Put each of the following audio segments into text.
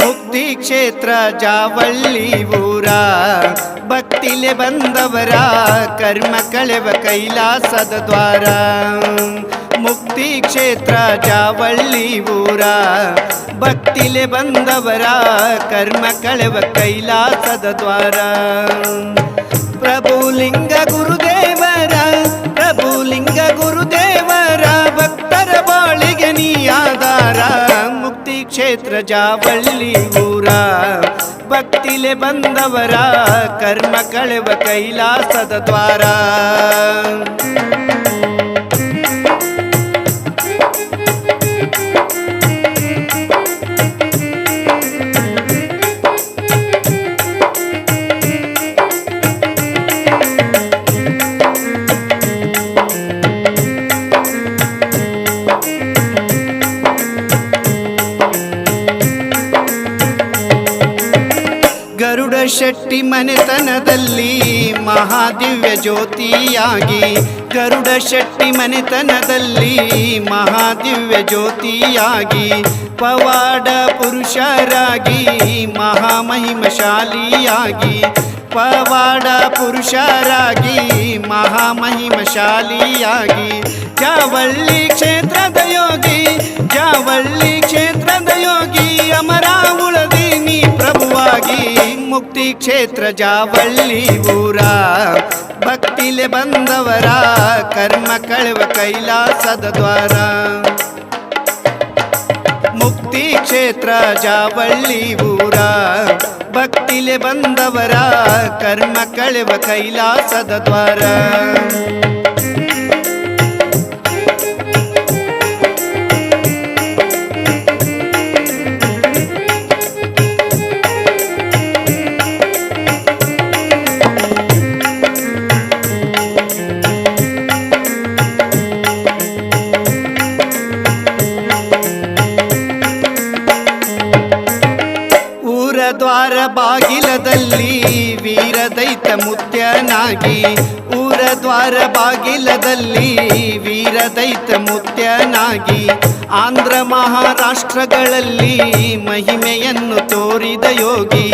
ಮುಕ್ತಿ ಕ್ಷೇತ್ರ ಜಾವಳ್ಳಿ ಊರ ಭಕ್ತಿಲೆ ಬಂದವರ ಕರ್ಮ ಕಳೆವ ಕೈಲಾಸದ ದ್ವಾರ. ಮುಕ್ತಿ ಕ್ಷೇತ್ರ ಜಾವಳ್ಳಿ ಊರ. ಭಕ್ತಿಲೆ ಬಂದವರ ಕರ್ಮ ಕಳೆವ ಕೈಲಾಸದ ದ್ವಾರ. ಪ್ರಭುಲಿಂಗ ಗುರುದೇವರ ಕ್ಷೇತ್ರ ಜಾವಳ್ಳಿ ಊರ. ಭಕ್ತಿಲೆ ಬಂದವರ ಕರ್ಮ ಕಳೆವ ಕೈಲಾಸದ ದ್ವಾರ. ಶೆಟ್ಟಿ ಮನೆತನದಲ್ಲಿ ಮಹಾದಿವ್ಯ ಜ್ಯೋತಿಯಾಗಿ. ಗರುಡ ಶೆಟ್ಟಿ ಮನೆತನದಲ್ಲಿ ಮಹಾದಿವ್ಯ ಜ್ಯೋತಿಯಾಗಿ. ಪವಾಡ ಪುರುಷರಾಗಿ ಮಹಾಮಹಿಮಶಾಲಿಯಾಗಿ. ಪವಾಡ ಪುರುಷರಾಗಿ ಮಹಾಮಹಿಮಶಾಲಿಯಾಗಿ. ಜಾವಳ್ಳಿ ಕ್ಷೇತ್ರದ ಯೋಗಿ, ಜಾವಳ್ಳಿ ಕ್ಷೇತ್ರದ ಯೋಗಿ, ಅಮರಾವುಳದಿ ನೀ ಪ್ರಭುವಾಗಿ. ಮುಕ್ತಿ ಕ್ಷೇತ್ರ ಜಾವಳ್ಳಿ ಊರ. ಭಕ್ತಿಲೆ ಬಂದವರ, ಕರ್ಮ ಕಳೆವ ಕೈಲಾಸದ ದ್ವಾರ. ಮುಕ್ತಿ ಕ್ಷೇತ್ರ ಜಾವಳ್ಳಿ ಊರ. ಭಕ್ತಿಲೆ ಬಂದವರ, ಕರ್ಮ ಕಳೆವ ಕೈಲಾಸದ ದ್ವಾರ. ಬಾಗಿಲದಲ್ಲಿ ವೀರದೈತ ಮುತ್ಯನಾಗಿ ಊರ ದ್ವಾರ ಬಾಗಿಲದಲ್ಲಿ ವೀರದೈತ ಮುತ್ಯನಾಗಿ, ಆಂಧ್ರ ಮಹಾರಾಷ್ಟ್ರಗಳಲ್ಲಿ ಮಹಿಮೆಯನ್ನು ತೋರಿದ ಯೋಗಿ,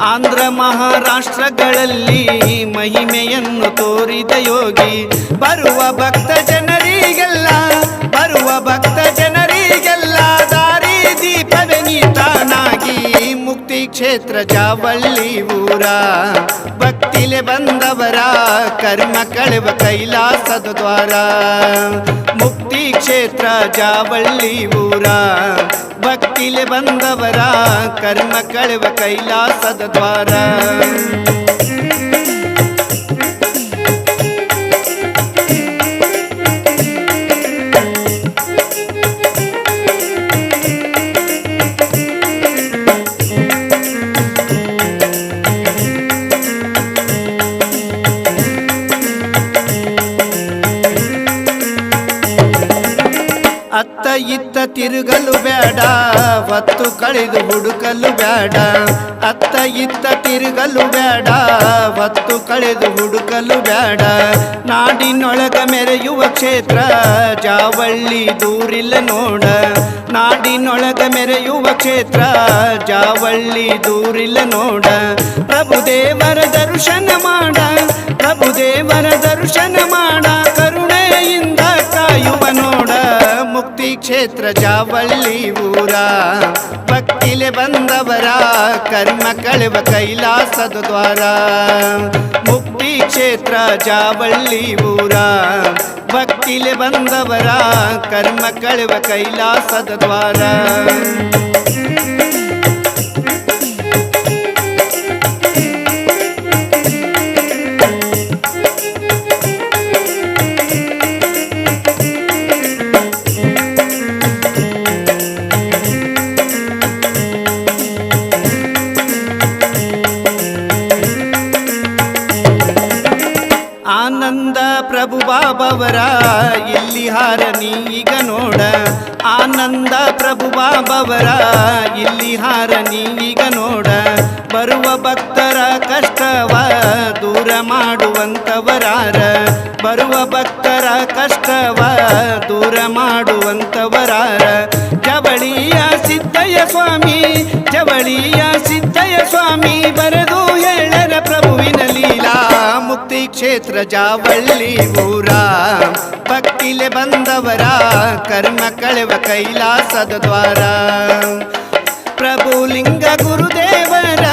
ಆಂಧ್ರ ಮಹಾರಾಷ್ಟ್ರಗಳಲ್ಲಿ ಮಹಿಮೆಯನ್ನು ತೋರಿದ ಯೋಗಿ. ಬರುವ ಭಕ್ತ ಜನರಿಗೆಲ್ಲ, ಬರುವ ಭಕ್ತ ಕ್ಷೇತ್ರ ಜಾವಳ್ಳಿ ಊರ. ಭಕ್ತಿಲೆ ಬಂದವರ, ಕರ್ಮ ಕಳೆವ ಕೈಲಾಸದ ದ್ವಾರ. ಮುಕ್ತಿ ಕ್ಷೇತ್ರ ಜಾವಳ್ಳಿ ಊರ. ಭಕ್ತಿಲೆ ಬಂದವರ, ಕರ್ಮ ಕಳೆವ ಕೈಲಾಸದ ದ್ವಾರ. ತಿರುಗಲು ಬೇಡ ಹೊತ್ತು ಕಳೆದು ಹುಡುಕಲು ಬೇಡ. ಅತ್ತ ಇತ್ತ ತಿರುಗಲು ಬೇಡ ಹೊತ್ತು ಕಳೆದು ಹುಡುಕಲು ಬೇಡ. ನಾಡಿನೊಳಗ ಮೆರೆಯುವ ಕ್ಷೇತ್ರ, ಜಾವಳ್ಳಿ ದೂರಿಲ್ಲ ನೋಡ. ನಾಡಿನೊಳಗ ಮೆರೆಯುವ ಕ್ಷೇತ್ರ, ಜಾವಳ್ಳಿ ದೂರಿಲ್ಲ ನೋಡ. ಪ್ರಭುದೇವರ ದರ್ಶನ ಮಾಡ, ಪ್ರಭುದೇವರ ದರ್ಶನ ಮಾಡ. ಕ್ಷೇತ್ರ ಜಾವಳ್ಳಿ ಊರ. ಭಕ್ತಿಲೆ ಬಂದವರ, ಕರ್ಮ ಕಳೆವ ಕೈಲಾಸದ ದ್ವಾರ. ಮುಕ್ತಿ ಕ್ಷೇತ್ರ ಜಾವಳ್ಳಿ ಊರ. ಭಕ್ತಿಲೆ ಬಂದವರ, ಕರ್ಮ ಕಳೆವ ಕೈಲಾಸದ ದ್ವಾರ. ಬಾಬವರ ಇಲ್ಲಿ ಹಾರನಿ ಈಗ ನೋಡ. ಆನಂದ ಪ್ರಭು ಬಾಬವರ ಇಲ್ಲಿ ಹಾರನಿ ಈಗ ನೋಡ. ಬರುವ ಭಕ್ತರ ಕಷ್ಟವ ದೂರ ಮಾಡುವಂತವರಾರ. ಬರುವ ಭಕ್ತರ ಕಷ್ಟವ ದೂರ ಮಾಡುವಂತವರಾರ. ಜವಳಿಯ ಸಿದ್ದಯ್ಯ ಸ್ವಾಮಿ, ಜವಳಿಯ ಸಿದ್ದಯ್ಯ ಸ್ವಾಮಿ, ಬರೆದು ಹೇಳರ ಪ್ರಭುವಿನ ಕ್ಷೇತ್ರ ಜಾವಳ್ಳಿ ಊರ ಭಕ್ತಿಲೆ ಬಂದವರ ಕರ್ಮ ಕಳೆವ ಕೈಲಾಸದ ದ್ವಾರ ಪ್ರಭುಲಿಂಗ ಗುರುದೇವರ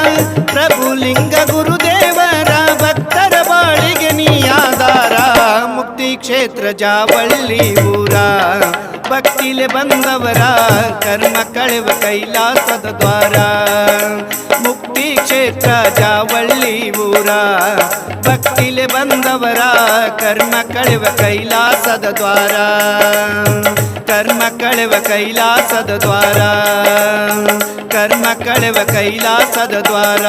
ಪ್ರಭುಲಿಂಗ ಗುರುದೇವರ ಭಕ್ತರ ಬಾಳಿಗೆ ನೀಯಾದಾರ ಮುಕ್ತಿ ಕ್ಷೇತ್ರ ಜಾವಳ್ಳಿ ಊರ ಭಕ್ತಿಲೆ ಬಂದವರ ಕರ್ಮ ಕಳೆವ ಕೈಲಾಸದ ದ್ವಾರ ಮುಕ್ತಿ ಕ್ಷೇತ್ರ ಜಾವಳ್ಳಿ ಊರ. ಭಕ್ತಿಲೆ ಬಂದವರ ಕರ್ಮ ಕಳೆವ ಕೈಲಾಸದ ದ್ವಾರ. ಕರ್ಮ ಕಳೆವ ಕೈಲಾಸದ ದ್ವಾರ. ಕರ್ಮ ಕಳೆವ ಕೈಲಾಸದ ದ್ವಾರ.